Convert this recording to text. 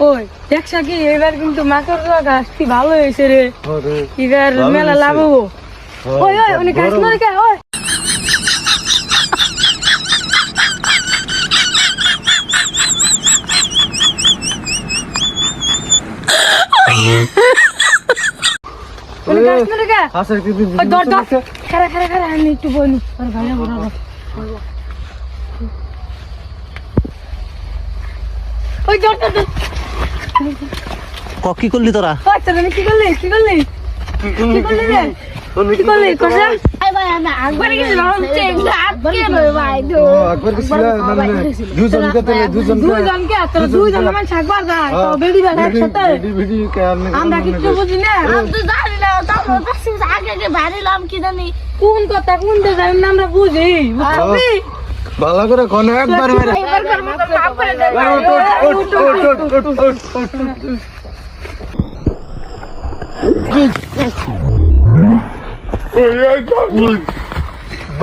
ওই দেখছা কি এবার কিন্তু মাকড় গাছটি ভালো হয়েছে রে। এবার মেলা। লাভ হব। ওই ওই উনি গাছ বড়- নয় কে? ওই। উনি গাছ নয় কে? ওই একটু বলি আর ওই দর ক কি করলি তোরা? কি করলি? কি করলি? করলি রে? করলি? আমার কিছু বুঝি না। কোন কথা কোন জানি না আমরা বুঝি বুঝলি ভালো করে কোন একবার মেরে এবার করব